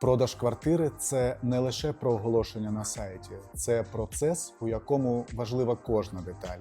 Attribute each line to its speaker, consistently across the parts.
Speaker 1: Продаж квартири це не лише про оголошення на сайті, це процес, у якому важлива кожна деталь.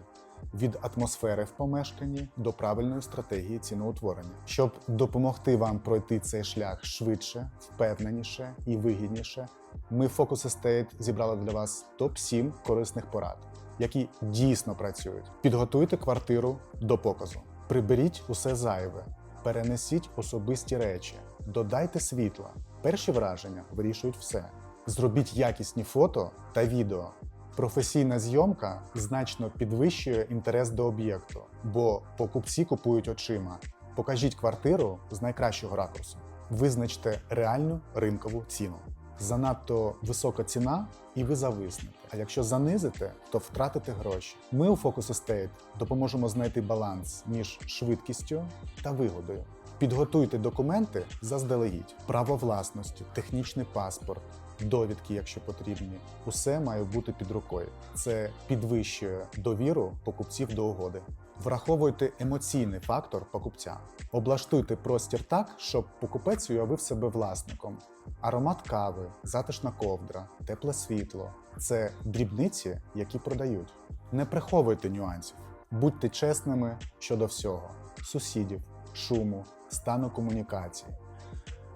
Speaker 1: Від атмосфери в помешканні до правильної стратегії ціноутворення, щоб допомогти вам пройти цей шлях швидше, впевненіше і вигідніше. Ми в Focus Estate зібрали для вас топ 7 корисних порад, які дійсно працюють. Підготуйте квартиру до показу, приберіть усе зайве, перенесіть особисті речі, додайте світла. Перші враження вирішують все. Зробіть якісні фото та відео. Професійна зйомка значно підвищує інтерес до об'єкту, бо покупці купують очима. Покажіть квартиру з найкращого ракурсу. Визначте реальну ринкову ціну. Занадто висока ціна, і ви зависнете. А якщо занизите, то втратите гроші. Ми у Focus Estate допоможемо знайти баланс між швидкістю та вигодою. Підготуйте документи заздалегідь, право власності, технічний паспорт, довідки, якщо потрібні. Усе має бути під рукою. Це підвищує довіру покупців до угоди. Враховуйте емоційний фактор покупця. Облаштуйте простір так, щоб покупець уявив себе власником. Аромат кави, затишна ковдра, тепле світло це дрібниці, які продають. Не приховуйте нюансів, будьте чесними щодо всього: сусідів, шуму, стану комунікації.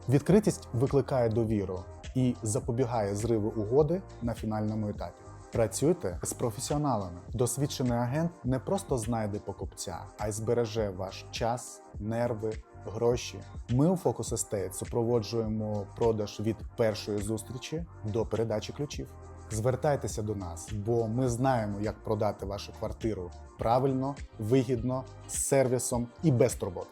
Speaker 1: Відкритість викликає довіру і запобігає зриву угоди на фінальному етапі. Працюйте з професіоналами. Досвідчений агент не просто знайде покупця, а й збереже ваш час, нерви, гроші. Ми у Focus Estate супроводжуємо продаж від першої зустрічі до передачі ключів. Звертайтеся до нас, бо ми знаємо, як продати вашу квартиру правильно, вигідно, з сервісом і без турбот.